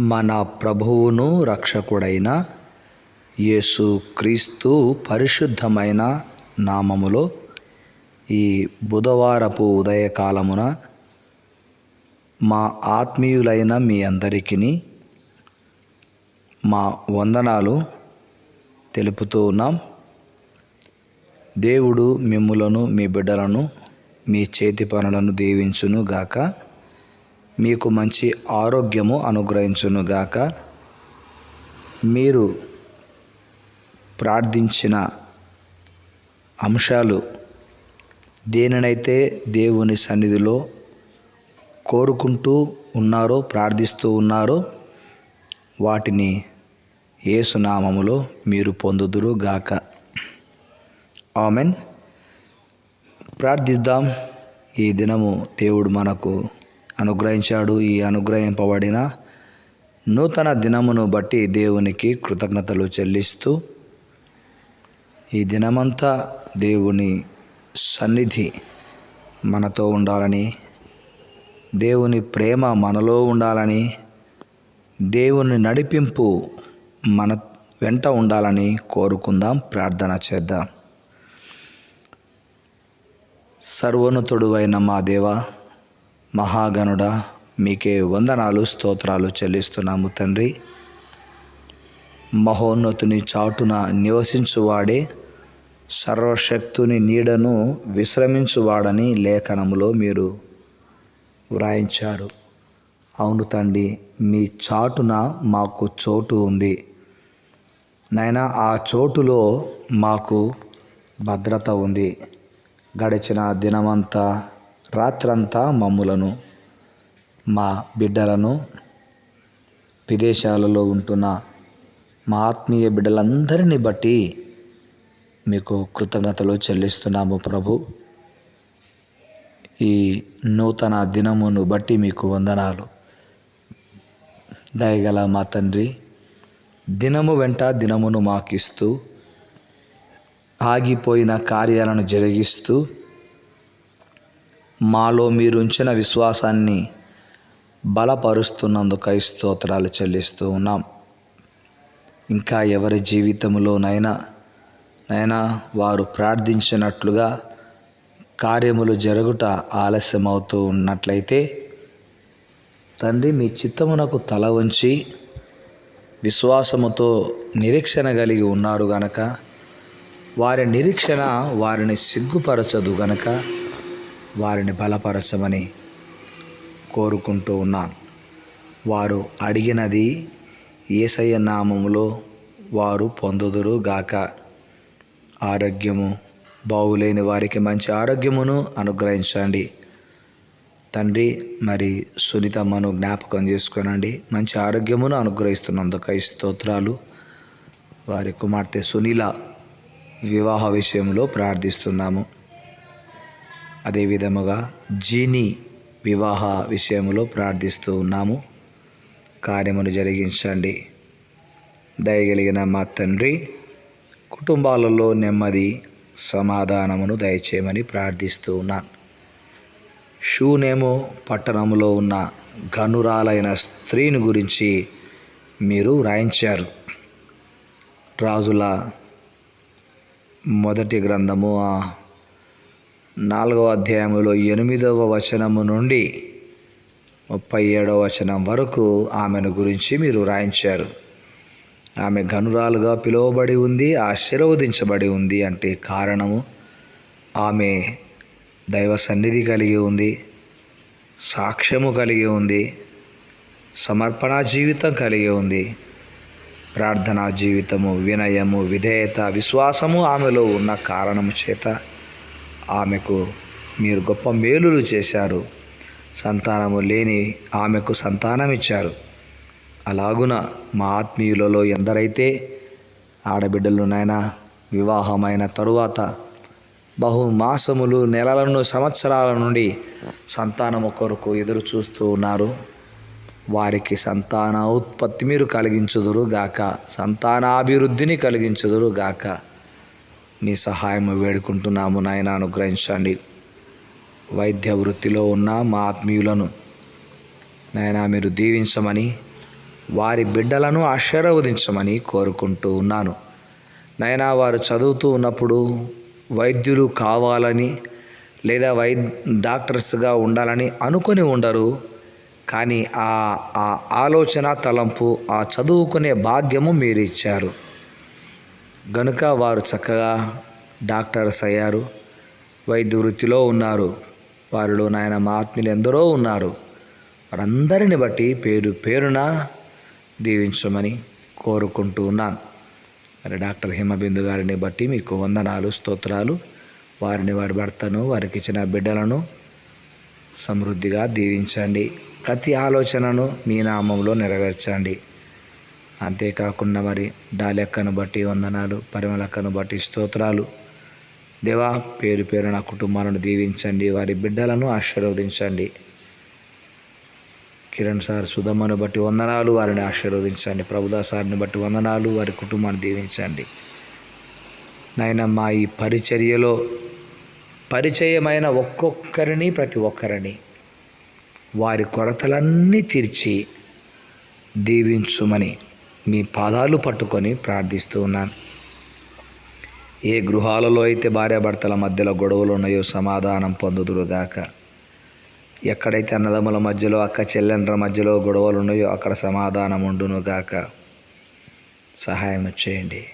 మన ప్రభువును రక్షకుడైన యేసు క్రీస్తు పరిశుద్ధమైన నామములో ఈ బుధవారపు ఉదయకాలమున మా ఆత్మీయులైన మీ అందరికీ మా వందనాలు తెలుపుతూ ఉన్నాం. దేవుడు మిమ్ములను మీ బిడ్డలను మీ చేతి పనులను దీవించును గాక మీకు మంచి ఆరోగ్యము అనుగ్రహించును గాక మీరు ప్రార్థించిన అంశాలు దేనినైతే దేవుని సన్నిధిలో కోరుకుంటూ ఉన్నారో ప్రార్థిస్తూ ఉన్నారో వాటిని ఏసునామములో మీరు పొందుదురు గాక ఆమెన్. ప్రార్థిద్దాం. ఈ దినము దేవుడు మనకు అనుగ్రహించాడు ఈ అనుగ్రహింపబడిన నూతన దినమును బట్టి దేవునికి కృతజ్ఞతలు చెల్లిస్తూ ఈ దినమంతా దేవుని సన్నిధి మనతో ఉండాలని దేవుని ప్రేమ మనలో ఉండాలని దేవుని నడిపింపు మన వెంట ఉండాలని కోరుకుందాం ప్రార్థన చేద్దాం. సర్వోన్నతుడువైన మా దేవా మహాగణుడ మీకే వందనాలు స్తోత్రాలు చెల్లిస్తున్నాము తండ్రి. మహోన్నతుని చాటున నివసించువాడే సర్వశక్తుని నీడను విశ్రమించువాడని లేఖనములో మీరు వ్రాయించారు. అవును తండ్రి మీ చాటున మాకు చోటు ఉంది. నాయన ఆ చోటులో మాకు భద్రత ఉంది. గడిచిన దినమంతా రాత్రంతా మమ్ములను మా బిడ్డలను విదేశాలలో ఉంటున్న మా ఆత్మీయ బిడ్డలందరినీ బట్టి మీకు కృతజ్ఞతలు చెల్లిస్తున్నాము ప్రభు. ఈ నూతన దినమును బట్టి మీకు వందనాలు. దయగల మా తండ్రి దినము వెంట దినమును మాకిస్తూ ఆగిపోయిన కార్యాలను జరిగిస్తూ మాలో మీరు ఉంచిన విశ్వాసాన్ని బలపరుస్తున్నందుకై స్తోత్రాలు చెల్లిస్తూ ఉన్నాం. ఇంకా ఎవరి జీవితంలోనైనా నైనా వారు ప్రార్థించినట్లుగా కార్యములు జరుగుట ఆలస్యమవుతూ ఉన్నట్లయితే తండ్రి మీ చిత్తమునకు తల వంచి విశ్వాసముతో నిరీక్షణ కలిగి ఉన్నారు గనక వారి నిరీక్షణ వారిని సిగ్గుపరచదు గనక వారిని బలపరచమని కోరుకుంటూ ఉన్నాను వారు అడిగినది ఏసయ్య నామములో వారు పొందుదురు గాక. ఆరోగ్యము బాగులేని వారికి మంచి ఆరోగ్యమును అనుగ్రహించండి. తండ్రి మరి సునీతమ్మను జ్ఞాపకం చేసుకోనండి. మంచి ఆరోగ్యమును అనుగ్రహిస్తున్నందుకై స్తోత్రాలు. వారి కుమార్తె సునీల వివాహ విషయంలో ప్రార్థిస్తున్నాము. అదేవిధముగా జీని వివాహ విషయంలో ప్రార్థిస్తూ ఉన్నాము. కార్యమును జరిగించండి. దయగలిగిన మా తండ్రి కుటుంబాలలో నెమ్మది సమాధానమును దయచేయమని ప్రార్థిస్తూ ఉన్నాను. షూనేమో పట్టణంలో ఉన్న గనురాలైన స్త్రీని గురించి మీరు వ్రాయించారు. రాజుల మొదటి గ్రంథము నాలుగవ అధ్యాయములో ఎనిమిదవ వచనము నుండి ముప్పై ఏడవ వచనం వరకు ఆమెను గురించి మీరు రాయించారు. ఆమె గనురాలుగా పిలువబడి ఉంది ఆశీర్వదించబడి ఉంది అంటే కారణము ఆమె దైవ సన్నిధి కలిగి ఉంది సాక్ష్యము కలిగి ఉంది సమర్పణ జీవితం కలిగి ఉంది ప్రార్థనా జీవితము వినయము విధేయత విశ్వాసము ఆమెలో ఉన్న కారణము చేత ఆమెకు మీరు గొప్ప మేలులు చేశారు. సంతానము లేని ఆమెకు సంతానం ఇచ్చారు అలాగున మా ఆత్మీయులలో ఎందరైతే ఆడబిడ్డలు నాయన వివాహమైన తరువాత బహు మాసములు నెలలను సంవత్సరాల నుండి సంతానము కొరకు ఎదురు చూస్తూ ఉన్నారు. వారికి సంతాన ఉత్పత్తి మీరు కలిగించుదురు గాక సంతానాభివృద్ధిని కలిగించుదురు గాక. మీ సహాయం వేడుకుంటున్నాము నాయన అనుగ్రహించండి. వైద్య వృత్తిలో ఉన్న మా ఆత్మీయులను నాయన మీరు దీవించమని వారి బిడ్డలను ఆశీర్వదించమని కోరుకుంటూ ఉన్నాను. నైనా వారు చదువుతూ ఉన్నప్పుడు వైద్యులు కావాలని లేదా వై డాక్టర్స్గా ఉండాలని అనుకొని ఉండరు. కానీ ఆ ఆ ఆలోచన తలంపు ఆ చదువుకునే భాగ్యము మీరు ఇచ్చారు గనుక వారు చక్కగా డాక్టర్స్ అయ్యారు వైద్య వృత్తిలో ఉన్నారు. వారిలో నాయన మా ఎందరో ఉన్నారు. వారందరిని బట్టి పేరు పేరున దీవించమని కోరుకుంటూ ఉన్నాను మరి డాక్టర్ హిమబిందు గారిని బట్టి మీకు వందనాలు స్తోత్రాలు. వారిని వారి భర్తను వారికి ఇచ్చిన బిడ్డలను సమృద్ధిగా దీవించండి. ప్రతి ఆలోచనను మీ నామంలో నెరవేర్చండి. అంతేకాకుండా మరి డాలెక్కను బట్టి వందనాలు పరిమళక్కను బట్టి స్తోత్రాలు. దేవా పేరు పేరు నా కుటుంబాలను దీవించండి వారి బిడ్డలను ఆశీర్వదించండి. కిరణ్ సార్ సుధమ్మను బట్టి వందనాలు వారిని ఆశీర్వదించండి. ప్రభుదా సార్ని బట్టి వందనాలు వారి కుటుంబాన్ని దీవించండి. నాయన మా ఈ పరిచర్యలో పరిచయమైన ఒక్కొక్కరిని ప్రతి ఒక్కరిని వారి కొరతలన్నీ తీర్చి దీవించుమని మీ పాదాలు పట్టుకొని ప్రార్థిస్తూ ఉన్నాను. ఏ గృహాలలో అయితే భార్యాభర్తల మధ్యలో గొడవలు ఉన్నాయో సమాధానం పొందుదురుగాక. ఎక్కడైతే అన్నదమ్ముల మధ్యలో అక్క చెల్లెండ్ర మధ్యలో గొడవలు ఉన్నాయో అక్కడ సమాధానం ఉండునుగాక. సహాయం చేయండి.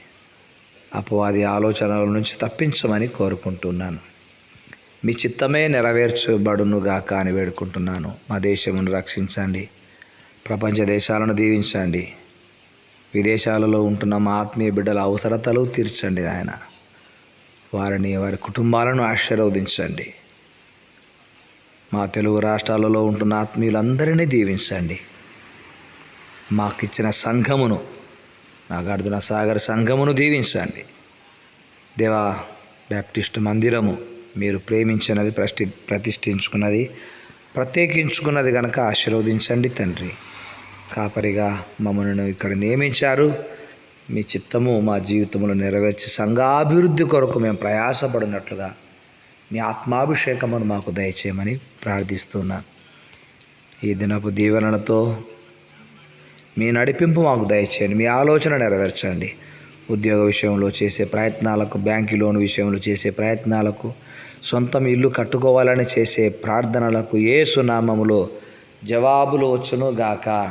అపవాది ఆలోచనల నుంచి తప్పించమని కోరుకుంటున్నాను. మీ చిత్తమే నెరవేర్చబడునుగాక అని వేడుకుంటున్నాను. మా దేశమును రక్షించండి. ప్రపంచ దేశాలను దీవించండి. విదేశాలలో ఉంటున్న మా ఆత్మీయ బిడ్డల అవసరతలు తీర్చండి ఆయన వారిని వారి కుటుంబాలను ఆశీర్వదించండి. మా తెలుగు రాష్ట్రాలలో ఉంటున్న ఆత్మీయులందరినీ దీవించండి. మాకిచ్చిన సంఘమును నాగార్జున సాగర్ సంఘమును దీవించండి. దేవా బ్యాప్టిస్ట్ మందిరము మీరు ప్రేమించినది ప్రతి ప్రతిష్ఠించుకున్నది ప్రత్యేకించుకున్నది కనుక ఆశీర్వదించండి తండ్రి. కాపరిగా మమ్మల్ని ఇక్కడ నియమించారు. మీ చిత్తము మా జీవితంలో నెరవేర్చి సంఘాభివృద్ధి కొరకు మేము ప్రయాసపడినట్లుగా మీ ఆత్మాభిషేకమును మాకు దయచేయమని ప్రార్థిస్తున్నాను ఈ దినపు దీవెనలతో మీ నడిపింపు మాకు దయచేయండి. మీ ఆలోచన నెరవేర్చండి. ఉద్యోగ విషయంలో చేసే ప్రయత్నాలకు బ్యాంకు లోన్ విషయంలో చేసే ప్రయత్నాలకు సొంతం ఇల్లు కట్టుకోవాలని చేసే ప్రార్థనలకు ఏ సునామములో జవాబులు వచ్చును గాక.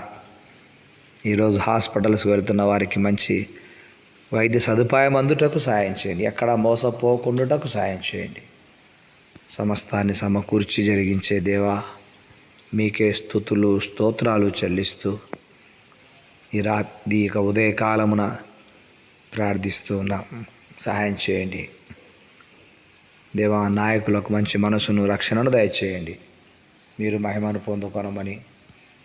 ఈరోజు హాస్పిటల్స్కి వెళ్తున్న వారికి మంచి వైద్య సదుపాయం అందుటకు సాయం చేయండి. ఎక్కడ మోసపోకుండాటకు సాయం చేయండి. సమస్తాన్ని సమకూర్చి జరిగించే దేవా మీకే స్థుతులు స్తోత్రాలు చెల్లిస్తూ ఈ రాత్రి ఇక ఉదయకాలమున ప్రార్థిస్తూ ఉన్నాం. సహాయం చేయండి. దేవా నాయకులకు మంచి మనసును రక్షణను దయచేయండి. మీరు మహిమను పొందుకొనమని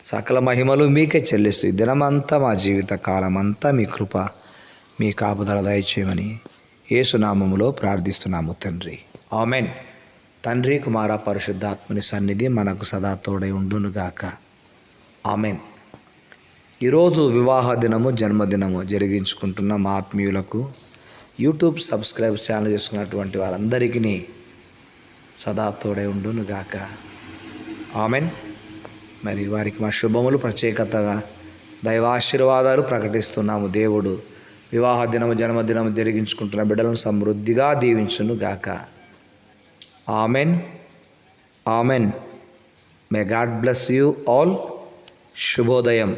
సకల మహిమలు మీకే చెల్లిస్తూ దినమంతా మా జీవిత కాలమంతా మీ కృప మీ కాపుదల దయచేయమని ఏసునామములో ప్రార్థిస్తున్నాము తండ్రి. ఆమెన్. తండ్రి కుమార పరిశుద్ధాత్మని సన్నిధి మనకు సదా తోడై ఉండునుగాక. ఆమెన్. ఈరోజు వివాహ దినము జన్మదినము జరిగించుకుంటున్న మా ఆత్మీయులకు యూట్యూబ్ సబ్స్క్రైబ్ ఛానల్ చేసుకున్నటువంటి వారందరికీ సదా తోడై ఉండునుగాక. ఆమెన్. మరి వారికి మా శుభములు ప్రత్యేకతగా దైవాశీర్వాదాలు ప్రకటిస్తున్నాము. దేవుడు వివాహ దినము జన్మదినము జరిగించుకుంటున్న బిడ్డలను సమృద్ధిగా దీవించును గాక. Amen. Amen. May God bless you all శుభోదయం.